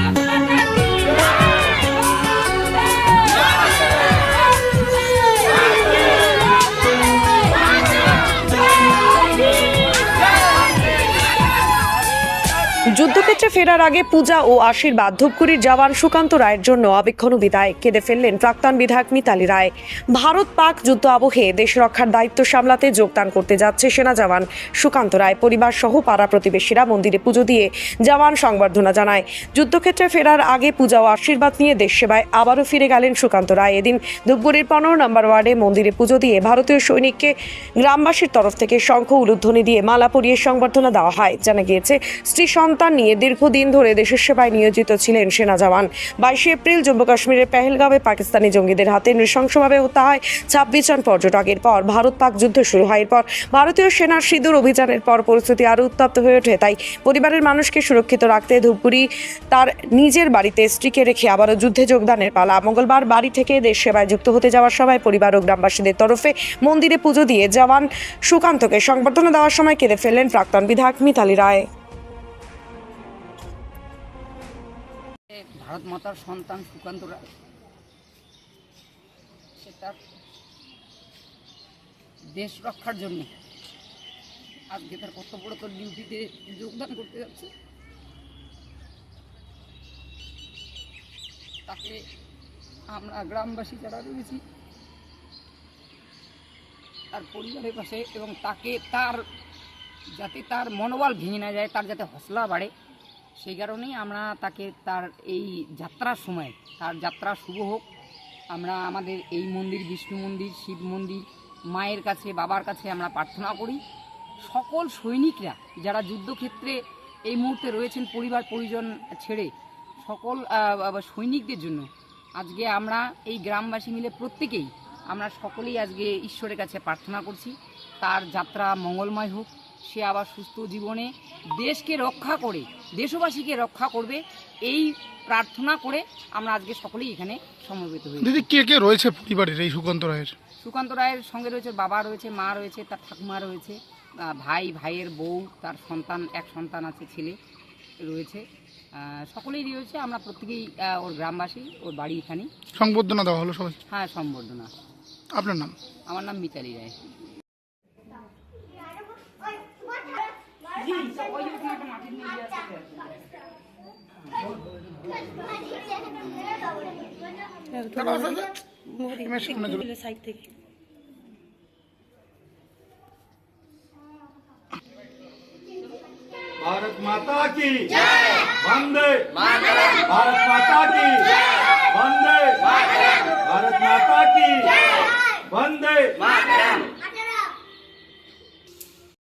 Ah! যুদ্ধক্ষেত্রে ফেরার আগে পূজা ও আশীর্বাদ। ধূপগুড়ির জওয়ান সুকান্ত রায়ের জন্য আবেক্ষণ বিদায়। কেঁদে ফেললেন প্রাক্তন বিধায়ক মিতালি রায়। ভারত পাক যুদ্ধ আবহে দেশ রক্ষার দায়িত্ব সামলাতে যোগদান করতে যাচ্ছে সেনা জওয়ান সুকান্ত রায়। পরিবার সহ পাড়া প্রতিবেশীরা মন্দিরে পুজো দিয়ে জওয়ান সংবর্ধনা জানায়। যুদ্ধক্ষেত্রে ফেরার আগে পূজা ও আশীর্বাদ নিয়ে দেশ সেবায় আবারও ফিরে গেলেন সুকান্ত রায়। এদিন ধূপগুড়ির পনেরো নম্বর ওয়ার্ডে মন্দিরে পুজো দিয়ে ভারতীয় সৈনিককে গ্রামবাসীর তরফ থেকে শঙ্খ উলুধ্বনি দিয়ে মালা পরিয়ে সংবর্ধনা দেওয়া হয়। জানা গিয়েছে স্ত্রী সন্তান নিয়ে দীর্ঘদিন ধরে দেশের সেবায় নিয়োজিত ছিলেন সেনা জওয়ান। বাইশে এপ্রিল জম্মু কাশ্মীরের পেহেলগাঁওয়ে পাকিস্তানি জঙ্গিদের হাতে নৃশংসভাবে হত্যা হয় ছাব্বিশ জন পর্যটকের পর ভারত পাক যুদ্ধ শুরু হয়। এরপর ভারতীয় সেনার সিঁদুর অভিযানের পর পরিস্থিতি আরও উত্তপ্ত হয়ে ওঠে, তাই পরিবারের মানুষকে সুরক্ষিত রাখতে ধূপগুড়ি তার নিজের বাড়িতে স্ত্রীকে রেখে আবারও যুদ্ধে যোগদানের পালা। মঙ্গলবার বাড়ি থেকে দেশ সেবায় যুক্ত হতে যাওয়ার সময় পরিবার ও গ্রামবাসীদের তরফে মন্দিরে পুজো দিয়ে জওয়ান সুকান্তকে সংবর্ধনা দেওয়ার সময় কেঁদে ফেললেন প্রাক্তন বিধায়ক মিতালি রায়। ভারত মাতার সন্তান সুকান্ত রায় সে তার দেশ রক্ষার জন্য আজকে তার কর্তব্যরত ডিউটিতে যোগদান করতে যাচ্ছে। তাকে আমরা গ্রামবাসী যারা রয়েছি, তার পরিবারের পাশে এবং তাকে তার যাতে তার মনোবল ভেঙে না যায়, তার যাতে হসলা বাড়ে সেই কারণেই আমরা তাকে তার এই যাত্রার সময়, তার যাত্রা শুভ হোক। আমরা আমাদের এই মন্দির, বিষ্ণু মন্দির, শিব মন্দির, মায়ের কাছে, বাবার কাছে আমরা প্রার্থনা করি। সকল সৈনিকরা যারা যুদ্ধক্ষেত্রে এই মুহূর্তে রয়েছেন পরিবার, পরিজন ছেড়ে, সকল সৈনিকদের জন্য আজকে আমরা এই গ্রামবাসী মিলে প্রত্যেকেই আমরা সকলেই আজকে ঈশ্বরের কাছে প্রার্থনা করছি। তার যাত্রা মঙ্গলময় হোক। সে আবার সুস্থ জীবনে দেশকে রক্ষা করে দেশবাসীকে রক্ষা করবে এই প্রার্থনা করে আমরা আজকে সকলেই এখানে সমবেত হই দিদি কে কে রয়েছে পরিবারের এই সুকান্ত রায়ের? সুকান্ত রায়ের সঙ্গে রয়েছে বাবা রয়েছে মা রয়েছে তার ঠাকুমা রয়েছে ভাই ভাইয়ের বউ তার সন্তান এক সন্তান আছে ছেলে রয়েছে সকলেই রয়েছে আমরা প্রত্যেকেই ওর গ্রামবাসী ওর বাড়ি এখানেই। সংবর্ধনা দেওয়া হলো সবাই হ্যাঁ সম্বর্ধনা আপনার নাম? আমার নাম মিতালি রায়। এবার সামনে চলো। भारत माता की वंदे भारत माता की वंदे भारत माता की वंदे